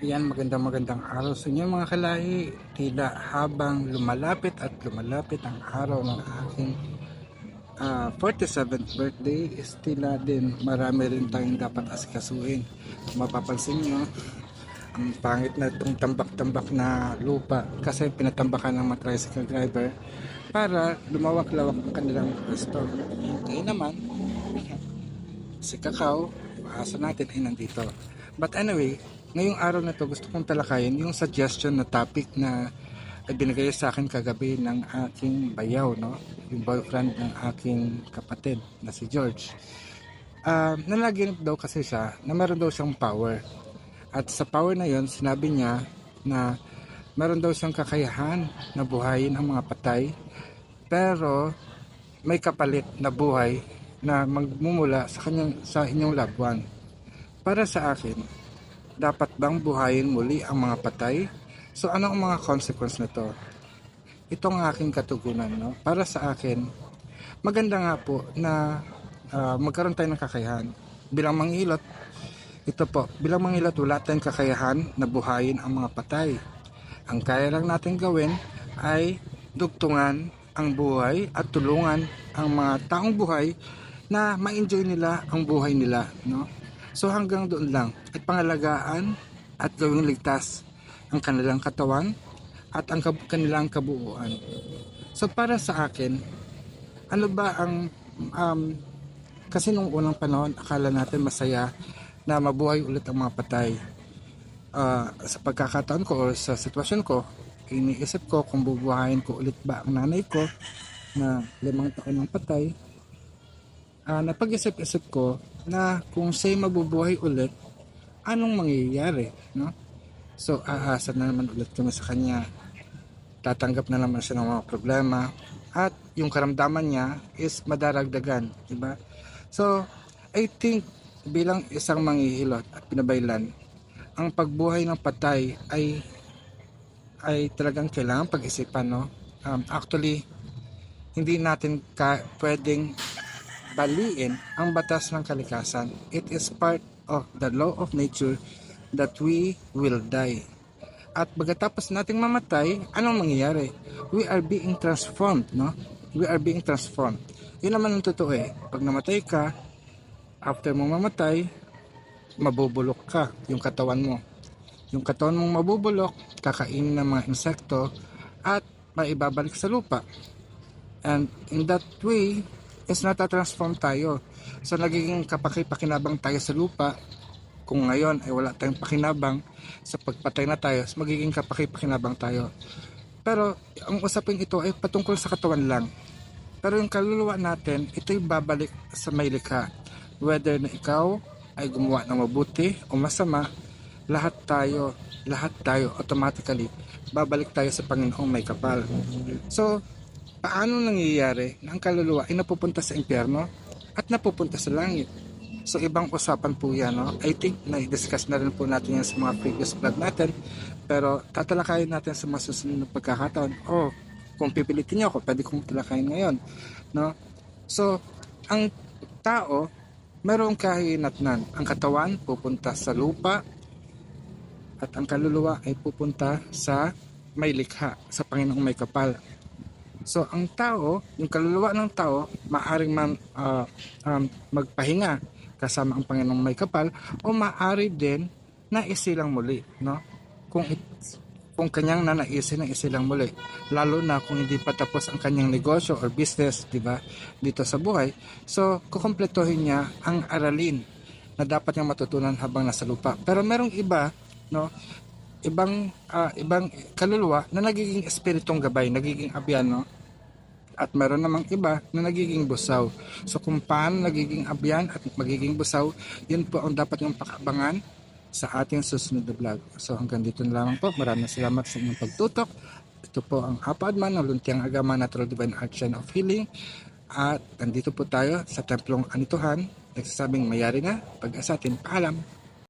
Ayan, magandang magandang araw sa inyo mga kalahi. Tila habang lumalapit at lumalapit ang araw ng aking ah, 47th birthday is tila din marami rin tayong dapat asikasuin. Kung mapapansin nyo, ang pangit na itong tambak-tambak na lupa kasi pinatambakan ng mga tricycle driver para lumawak-lawak ang kanilang pwesto. Kaya naman, si Kakao, asa natin ay nandito. But anyway, ngayong araw na to gusto kong talakayin yung suggestion na topic na ay binigay sa akin kagabi ng aking bayaw, no? Yung boyfriend ng aking kapatid na si George. Uh, nanaginip daw kasi siya na meron daw siyang power. At sa power na yon sinabi niya na meron daw siyang kakayahan na buhayin ang mga patay pero may kapalit na buhay na magmumula sa kanyang sa inyong loved one. Para sa akin, dapat bang buhayin muli ang mga patay? So ano ang mga consequence nito? Ito ang aking katugunan, no? Para sa akin, maganda nga po na uh, magkaroon tayo ng kakayahan. Bilang mangilot, ito po, bilang mangilot, wala tayong kakayahan na buhayin ang mga patay. Ang kaya lang natin gawin ay dugtungan ang buhay at tulungan ang mga taong buhay na ma-enjoy nila ang buhay nila, no? So hanggang doon lang at pangalagaan at gawing ligtas ang kanilang katawan at ang kanilang kabuuan. So para sa akin, ano ba ang um, kasi nung unang panahon akala natin masaya na mabuhay ulit ang mga patay. Uh, sa pagkakataon ko o sa sitwasyon ko, iniisip ko kung bubuhayin ko ulit ba ang nanay ko na limang taon ng patay uh, napag-isip-isip ko na kung siya'y mabubuhay ulit, anong mangyayari, no? So, aasa na naman ulit kami sa kanya. Tatanggap na naman siya ng mga problema. At yung karamdaman niya is madaragdagan, di ba? So, I think bilang isang manghihilot at pinabaylan, ang pagbuhay ng patay ay ay talagang kailangan pag-isipan, no? Um, actually, hindi natin ka, pwedeng baliin ang batas ng kalikasan. It is part of the law of nature that we will die. At pagkatapos nating mamatay, anong mangyayari? We are being transformed, no? We are being transformed. Yun naman ang totoo eh. Pag namatay ka, after mong mamatay, mabubulok ka, yung katawan mo. Yung katawan mong mabubulok, kakainin ng mga insekto, at maibabalik sa lupa. And in that way, is natatransform tayo. So nagiging kapakipakinabang tayo sa lupa. Kung ngayon ay wala tayong pakinabang sa pagpatay na tayo, magiging kapakipakinabang tayo. Pero ang usapin ito ay patungkol sa katawan lang. Pero yung kaluluwa natin, ito'y babalik sa may likha. Whether na ikaw ay gumawa ng mabuti o masama, lahat tayo, lahat tayo automatically babalik tayo sa Panginoong may kapal. So, paano nangyayari na ang kaluluwa ay napupunta sa impyerno at napupunta sa langit. So ibang usapan po yan. No? I think na-discuss na rin po natin yan sa mga previous vlog natin. Pero tatalakayin natin sa mga susunod na pagkakataon. O kung pipilitin niyo ako, pwede kong talakayin ngayon. No? So, ang tao, mayroong kahinatnan. Ang katawan pupunta sa lupa at ang kaluluwa ay pupunta sa may likha, sa Panginoong may kapal. So, ang tao, yung kaluluwa ng tao, maaring man, uh, um, magpahinga kasama ang Panginoong may kapal o maari din na isilang muli, no? Kung kung kanyang nanaisin na isilang muli. Lalo na kung hindi pa tapos ang kanyang negosyo or business, di ba, dito sa buhay. So, kukompletohin niya ang aralin na dapat niyang matutunan habang nasa lupa. Pero merong iba, no, ibang uh, ibang kaluluwa na nagiging espiritong gabay, nagiging abyan, no? At meron namang iba na nagiging busaw. So kung paano nagiging abyan at magiging busaw, yun po ang dapat yung pakabangan sa ating susunod na vlog. So hanggang dito na lamang po. Maraming salamat sa inyong pagtutok. Ito po ang Apadman ng Luntiang Agama Natural Divine Art of Healing. At nandito po tayo sa Templong Anituhan. Nagsasabing mayari na. Pag-asatin, paalam.